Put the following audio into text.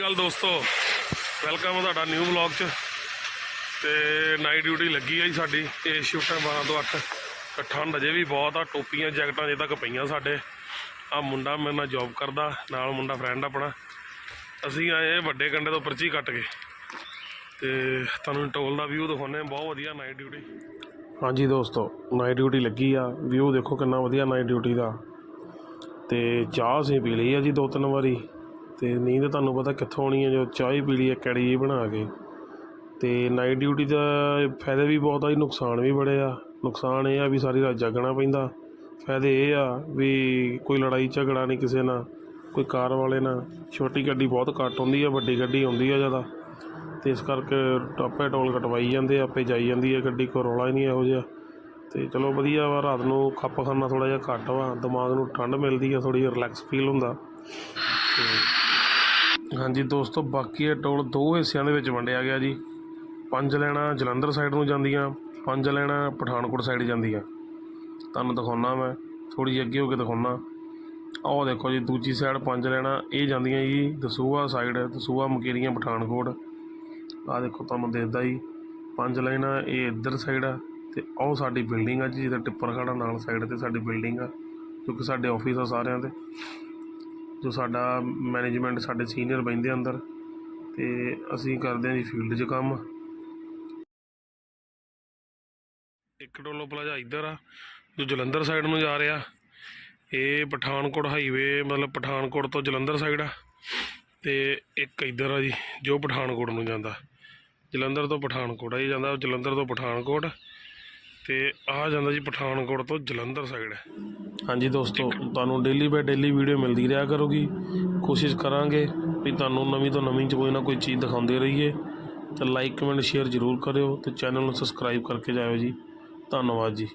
ਗੱਲ ਦੋਸਤੋ। ਵੈਲਕਮ ਹੈ ਤੁਹਾਡਾ ਨਿਊ ਵਲੌਗ 'ਚ। ਤੇ ਨਾਈਟ ਡਿਊਟੀ ਲੱਗੀ ਆ ਜੀ ਸਾਡੀ। ਇਹ ਸ਼ਿਫਟ ਹੈ 12 ਤੋਂ 8 ਤੇ ਠੰਡ ਅਜੇ ਵੀ ਬਹੁਤ ਆ, ਟੋਪੀਆਂ, ਜੈਕਟਾਂ ਅਜੇ ਤੱਕ ਪਈਆਂ ਸਾਡੇ। ਆ ਮੁੰਡਾ ਮੇਰੇ ਨਾਲ ਜੌਬ ਕਰਦਾ, ਨਾਲ ਮੁੰਡਾ ਫਰੈਂਡ ਆਪਣਾ। ਅਸੀਂ ਆਏ ਵੱਡੇ ਕੰਡੇ ਤੋਂ ਪਰਚੀ ਕੱਟ ਕੇ। ਤੇ ਤੁਹਾਨੂੰ ਟੋਲ ਦਾ ਵਿਊ ਦਿਖਾਉਂਦੇ ਹਾਂ ਬਹੁਤ ਵਧੀਆ ਨਾਈਟ ਡਿਊਟੀ ਹਾਂਜੀ ਦੋਸਤੋ ਨਾਈਟ ਡਿਊਟੀ ਲੱਗੀ ਆ। ਵਿਊ ਦੇਖੋ ਕਿੰਨਾ ਵਧੀਆ ਨਾਈਟ ਡਿਊਟੀ ਦਾ। ਤੇ ਚਾਹ ਅਸੀਂ ਪੀ ਲਈ ਆ ਜੀ ਦੋ ਤਿੰਨ ਵਾਰੀ। ਅਤੇ ਨੀਂਦ ਤੁਹਾਨੂੰ ਪਤਾ ਕਿੱਥੋਂ ਆਉਣੀ ਹੈ ਜੋ ਚਾਹ ਹੀ ਪੀ ਲਈ ਹੈ ਕੜੀ ਜਿਹੀ ਬਣਾ ਕੇ। ਅਤੇ ਨਾਈਟ ਡਿਊਟੀ ਦਾ ਫਾਇਦੇ ਵੀ ਬਹੁਤ ਆ ਜੀ ਨੁਕਸਾਨ ਵੀ ਬੜੇ ਆ। ਨੁਕਸਾਨ ਇਹ ਆ ਵੀ ਸਾਰੀ ਰਾਤ ਜਾਗਣਾ ਪੈਂਦਾ। ਫਾਇਦੇ ਇਹ ਆ ਵੀ ਕੋਈ ਲੜਾਈ ਝਗੜਾ ਨਹੀਂ ਕਿਸੇ ਨਾਲ ਕੋਈ ਕਾਰ ਵਾਲੇ ਨਾਲ। ਛੋਟੀ ਗੱਡੀ ਬਹੁਤ ਘੱਟ ਹੁੰਦੀ ਆ ਵੱਡੀ ਗੱਡੀ ਹੁੰਦੀ ਆ ਜ਼ਿਆਦਾ। ਅਤੇ ਇਸ ਕਰਕੇ ਆਪੇ ਟੋਲ ਕਟਵਾਈ ਜਾਂਦੇ ਆ, ਆਪੇ ਜਾਈ ਜਾਂਦੀ ਹੈ ਗੱਡੀ ਕੋਈ ਰੌਲਾ ਹੀ ਨਹੀਂ ਇਹੋ ਜਿਹਾ। ਅਤੇ ਚਲੋ ਵਧੀਆ ਵਾ ਰਾਤ ਨੂੰ ਖੱਪ ਖਾਨਾ ਥੋੜ੍ਹਾ ਜਿਹਾ ਘੱਟ ਵਾ ਦਿਮਾਗ ਨੂੰ ਠੰਡ ਮਿਲਦੀ ਆ ਥੋੜੀ ਰਿਲੈਕਸ ਫੀਲ ਹੁੰਦਾ। ਅਤੇ ਹਾਂਜੀ ਦੋਸਤੋ, ਬਾਕੀ ਇਹ ਟੋਲ ਦੋ ਹਿੱਸਿਆਂ ਦੇ ਵਿੱਚ ਵੰਡਿਆ ਗਿਆ ਜੀ। ਪੰਜ ਲੈਣਾ ਜਲੰਧਰ ਸਾਈਡ ਨੂੰ ਜਾਂਦੀਆਂ, ਪੰਜ ਲੈਣਾ ਪਠਾਨਕੋਟ ਸਾਈਡ ਜਾਂਦੀਆਂ। ਤੁਹਾਨੂੰ ਦਿਖਾਉਣਾ ਮੈਂ ਥੋੜੀ ਜਿਹੀ ਅੱਗੇ ਹੋ ਕੇ ਦਿਖਾਉਣਾ ਆਹ ਦੇਖੋ ਜੀ, ਦੂਜੀ ਸਾਈਡ ਪੰਜ ਲੈਣਾ, ਇਹ ਜਾਂਦੀਆਂ ਜੀ, ਦਸੂਹਾ ਸਾਈਡ ਦਸੂਹਾ, ਮਕੇਰੀਆਂ, ਪਠਾਨਕੋਟ। ਆਹ ਦੇਖੋ, ਤੁਹਾਨੂੰ ਦੇਖਦਾ ਜੀ, ਪੰਜ ਲਾਈਨਾਂ ਇਹ ਇੱਧਰ ਸਾਈਡ ਆ ਤੇ ਉਹ ਸਾਡੀ ਬਿਲਡਿੰਗ ਆ ਜੀ, ਜਿਹਦਾ ਟਿੱਪਰ ਖੜਾ ਨਾਲ ਸਾਈਡ ਤੇ ਸਾਡੀ ਬਿਲਡਿੰਗ ਆ, ਕਿਉਂਕਿ ਸਾਡੇ ਆਫਿਸ ਆ ਸਾਰਿਆਂ ਦੇ। ਜੋ ਸਾਡਾ ਮੈਨੇਜਮੈਂਟ ਸਾਡੇ ਸੀਨੀਅਰ ਬੈਂਦੇ ਅੰਦਰ ਤੇ ਅਸੀਂ ਕਰਦੇ ਹਾਂ ਜੀ ਫੀਲਡ 'ਚ ਕੰਮ। ਇੱਕ ਟੋਲੋ ਪਲਾਜ਼ਾ ਇੱਧਰ ਆ, ਜੋ ਜਲੰਧਰ ਸਾਈਡ ਨੂੰ ਜਾ ਰਿਹਾ। ਇਹ ਪਠਾਨਕੋਟ ਹਾਈਵੇ ਮਤਲਬ ਪਠਾਨਕੋਟ ਤੋਂ ਜਲੰਧਰ ਸਾਈਡ ਆ। ਤੇ ਇੱਕ ਇੱਧਰ ਆ ਜੀ, ਜੋ ਪਠਾਨਕੋਟ ਨੂੰ ਜਾਂਦਾ। ਜਲੰਧਰ ਤੋਂ ਪਠਾਨਕੋਟ ਆ ਜੀ, ਜਾਂਦਾ ਜਲੰਧਰ ਤੋਂ ਪਠਾਨਕੋਟ। ਤੇ ਆ ਜਾਂਦਾ ਜੀ ਪਠਾਨਕੋਟ ਤੋਂ ਜਲੰਧਰ ਸਾਈਡ ਹਾਂਜੀ ਦੋਸਤੋ, ਤੁਹਾਨੂੰ ਡੇਲੀ ਬਾਏ ਡੇਲੀ ਵੀਡੀਓ ਮਿਲਦੀ ਰਿਹਾ ਕਰੂਗੀ। ਕੋਸ਼ਿਸ਼ ਕਰਾਂਗੇ ਵੀ ਤੁਹਾਨੂੰ ਨਵੀਂ ਤੋਂ ਨਵੀਂ ਚ ਕੋਈ ਨਾ ਕੋਈ ਚੀਜ਼ ਦਿਖਾਉਂਦੇ ਰਹੀਏ। ਤਾਂ ਲਾਈਕ ਕਮੈਂਟ ਸ਼ੇਅਰ ਜ਼ਰੂਰ ਕਰਿਓ ਤੇ ਚੈਨਲ ਨੂੰ ਸਬਸਕ੍ਰਾਈਬ ਕਰਕੇ ਜਾਇਓ ਜੀ। ਧੰਨਵਾਦ ਜੀ।